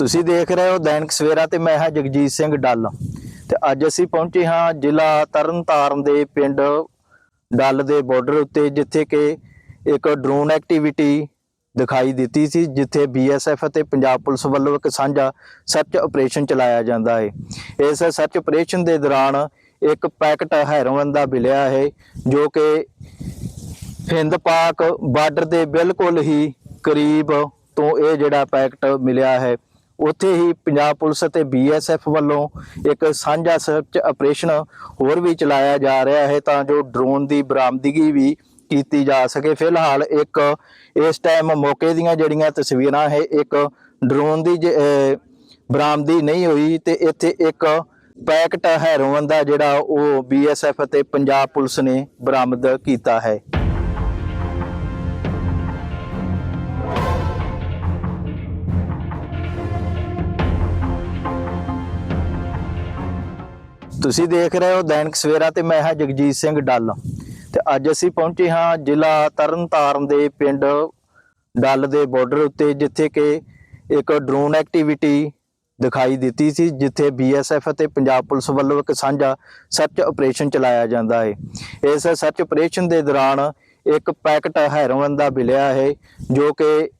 ਤੁਸੀਂ ਦੇਖ ਰਹੇ ਹੋ ਦੈਨਿਕ ਸਵੇਰਾ ਤੇ ਮੈਂ ਹਾਂ ਜਗਜੀਤ ਸਿੰਘ ਡੱਲ। ਤੇ ਅੱਜ ਅਸੀਂ ਪਹੁੰਚੇ ਹਾਂ ਜ਼ਿਲ੍ਹਾ ਤਰਨਤਾਰਨ ਦੇ ਪਿੰਡ ਡੱਲ ਦੇ ਬਾਰਡਰ ਉੱਤੇ, ਜਿੱਥੇ ਕਿ ਇੱਕ ਡਰੋਨ ਐਕਟੀਵਿਟੀ ਦਿਖਾਈ ਦਿੱਤੀ ਸੀ, ਜਿੱਥੇ ਬੀਐਸਐਫ ਅਤੇ ਪੰਜਾਬ ਪੁਲਿਸ ਵੱਲੋਂ ਇੱਕ ਸਾਂਝਾ ਸਰਚ ਆਪਰੇਸ਼ਨ ਚਲਾਇਆ ਜਾਂਦਾ ਹੈ। ਇਸ ਸਰਚ ਆਪਰੇਸ਼ਨ ਦੇ ਦੌਰਾਨ ਇੱਕ ਪੈਕਟ ਹੈਰੋਇਨ ਦਾ ਮਿਲਿਆ ਹੈ, ਜੋ ਕਿ ਹਿੰਦ ਪਾਕ ਬਾਰਡਰ ਦੇ ਬਿਲਕੁਲ ਹੀ ਕਰੀਬ ਤੋਂ ਇਹ ਜਿਹੜਾ ਪੈਕਟ ਮਿਲਿਆ ਹੈ। ਉੱਥੇ ਹੀ ਪੰਜਾਬ ਪੁਲਿਸ ਅਤੇ ਬੀਐਸਐਫ ਵੱਲੋਂ ਇੱਕ ਸਾਂਝਾ ਸਰਚ ਆਪਰੇਸ਼ਨ ਹੋਰ ਵੀ ਚਲਾਇਆ ਜਾ ਰਿਹਾ ਹੈ ਤਾਂ ਜੋ ਡਰੋਨ ਦੀ ਬਰਾਮਦਗੀ ਵੀ ਕੀਤੀ ਜਾ ਸਕੇ। ਫਿਲਹਾਲ ਇੱਕ ਇਸ ਟਾਈਮ ਮੌਕੇ ਦੀਆਂ ਜਿਹੜੀਆਂ ਤਸਵੀਰਾਂ ਹੈ, ਇੱਕ ਡਰੋਨ ਦੀ ਜ- ਬਰਾਮਦੀ ਨਹੀਂ ਹੋਈ ਤੇ ਇੱਥੇ ਇੱਕ ਪੈਕਟ ਹੈਰੋਇਨ ਦਾ ਜਿਹੜਾ ਉਹ ਬੀਐਸਐਫ ਅਤੇ ਪੰਜਾਬ ਪੁਲਿਸ ਨੇ ਬਰਾਮਦ ਕੀਤਾ ਹੈ। ਤੁਸੀਂ ਦੇਖ ਰਹੇ ਹੋ ਦੈਨਿਕ ਸਵੇਰਾ ਤੇ ਮੈਂ ਹਾਂ ਜਗਜੀਤ ਸਿੰਘ ਡੱਲ। ਤੇ ਅੱਜ ਅਸੀਂ ਪਹੁੰਚੇ ਹਾਂ ਜ਼ਿਲ੍ਹਾ ਤਰਨਤਾਰਨ ਦੇ ਪਿੰਡ ਡੱਲ ਦੇ ਬਾਰਡਰ ਉੱਤੇ, ਜਿੱਥੇ ਕਿ ਇੱਕ ਡਰੋਨ ਐਕਟੀਵਿਟੀ ਦਿਖਾਈ ਦਿੱਤੀ ਸੀ, ਜਿੱਥੇ ਬੀਐਸਐਫ ਅਤੇ ਪੰਜਾਬ ਪੁਲਿਸ ਵੱਲੋਂ ਇੱਕ ਸਾਂਝਾ ਸਰਚ ਆਪਰੇਸ਼ਨ ਚਲਾਇਆ ਜਾਂਦਾ ਹੈ। ਇਸ ਸਰਚ ਆਪਰੇਸ਼ਨ ਦੇ ਦੌਰਾਨ ਇੱਕ ਪੈਕਟ ਹੈਰੋਇਨ ਦਾ ਮਿਲਿਆ ਹੈ, ਜੋ ਕਿ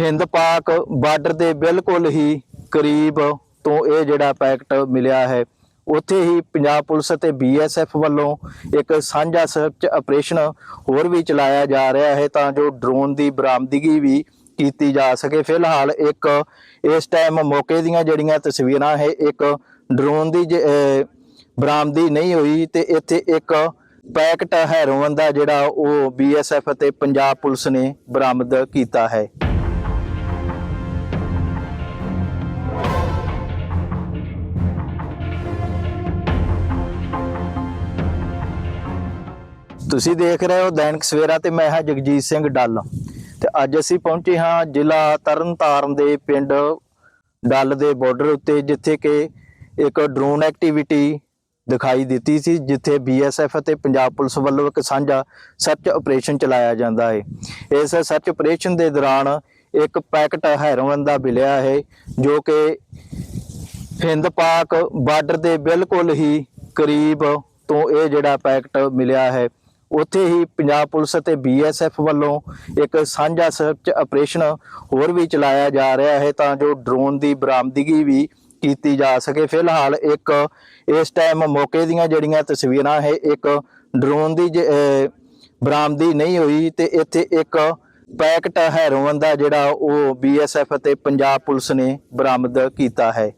ਹਿੰਦ ਪਾਕ ਬਾਰਡਰ ਦੇ ਬਿਲਕੁਲ ਹੀ ਕਰੀਬ ਤੋਂ ਇਹ ਜਿਹੜਾ ਪੈਕਟ ਮਿਲਿਆ ਹੈ। ਉੱਥੇ ਹੀ ਪੰਜਾਬ ਪੁਲਿਸ ਅਤੇ ਬੀਐਸਐਫ ਵੱਲੋਂ ਇੱਕ ਸਾਂਝਾ ਸਰਚ ਆਪਰੇਸ਼ਨ ਹੋਰ ਵੀ ਚਲਾਇਆ ਜਾ ਰਿਹਾ ਹੈ ਤਾਂ ਜੋ ਡਰੋਨ ਦੀ ਬਰਾਮਦਗੀ ਵੀ ਕੀਤੀ ਜਾ ਸਕੇ। ਫਿਲਹਾਲ ਇੱਕ ਇਸ ਟਾਈਮ ਮੌਕੇ ਦੀਆਂ ਜਿਹੜੀਆਂ ਤਸਵੀਰਾਂ ਹੈ, ਇੱਕ ਡਰੋਨ ਦੀ ਜ- ਬਰਾਮਦੀ ਨਹੀਂ ਹੋਈ ਤੇ ਇੱਥੇ ਇੱਕ ਪੈਕਟ ਹੈਰੋਇਨ ਦਾ ਜਿਹੜਾ ਉਹ ਬੀਐਸਐਫ ਅਤੇ ਪੰਜਾਬ ਪੁਲਿਸ ਨੇ ਬਰਾਮਦ ਕੀਤਾ ਹੈ। ਤੁਸੀਂ ਦੇਖ ਰਹੇ ਹੋ ਦੈਨਿਕ ਸਵੇਰਾ ਤੇ ਮੈਂ ਹਾਂ ਜਗਜੀਤ ਸਿੰਘ ਡੱਲ। ਤੇ ਅੱਜ ਅਸੀਂ ਪਹੁੰਚੇ ਹਾਂ ਜ਼ਿਲ੍ਹਾ ਤਰਨਤਾਰਨ ਦੇ ਪਿੰਡ ਡੱਲ ਦੇ ਬਾਰਡਰ ਉੱਤੇ, ਜਿੱਥੇ ਕਿ ਇੱਕ ਡਰੋਨ ਐਕਟੀਵਿਟੀ ਦਿਖਾਈ ਦਿੱਤੀ ਸੀ, ਜਿੱਥੇ ਬੀਐਸਐਫ ਅਤੇ ਪੰਜਾਬ ਪੁਲਿਸ ਵੱਲੋਂ ਇੱਕ ਸਾਂਝਾ ਸਰਚ ਆਪਰੇਸ਼ਨ ਚਲਾਇਆ ਜਾਂਦਾ ਹੈ। ਇਸ ਸਰਚ ਆਪਰੇਸ਼ਨ ਦੇ ਦੌਰਾਨ ਇੱਕ ਪੈਕਟ ਹੈਰੋਇਨ ਦਾ ਮਿਲਿਆ ਹੈ, ਜੋ ਕਿ ਹਿੰਦ ਪਾਕ ਬਾਰਡਰ ਦੇ ਬਿਲਕੁਲ ਹੀ ਕਰੀਬ ਤੋਂ ਇਹ ਜਿਹੜਾ ਪੈਕਟ ਮਿਲਿਆ ਹੈ। ਉੱਥੇ ਹੀ ਪੰਜਾਬ ਪੁਲਿਸ ਅਤੇ ਬੀਐਸਐਫ ਵੱਲੋਂ ਇੱਕ ਸਾਂਝਾ ਸਰਚ ਆਪਰੇਸ਼ਨ ਹੋਰ ਵੀ ਚਲਾਇਆ ਜਾ ਰਿਹਾ ਹੈ ਤਾਂ ਜੋ ਡਰੋਨ ਦੀ ਬਰਾਮਦਗੀ ਵੀ ਕੀਤੀ ਜਾ ਸਕੇ। ਫਿਲਹਾਲ ਇੱਕ ਇਸ ਟਾਈਮ ਮੌਕੇ ਦੀਆਂ ਜਿਹੜੀਆਂ ਤਸਵੀਰਾਂ ਹੈ, ਇੱਕ ਡਰੋਨ ਦੀ ਜ- ਬਰਾਮਦੀ ਨਹੀਂ ਹੋਈ ਤੇ ਇੱਥੇ ਇੱਕ ਪੈਕਟ ਹੈਰੋਇਨ ਦਾ ਜਿਹੜਾ ਉਹ ਬੀਐਸਐਫ ਅਤੇ ਪੰਜਾਬ ਪੁਲਿਸ ਨੇ ਬਰਾਮਦ ਕੀਤਾ ਹੈ।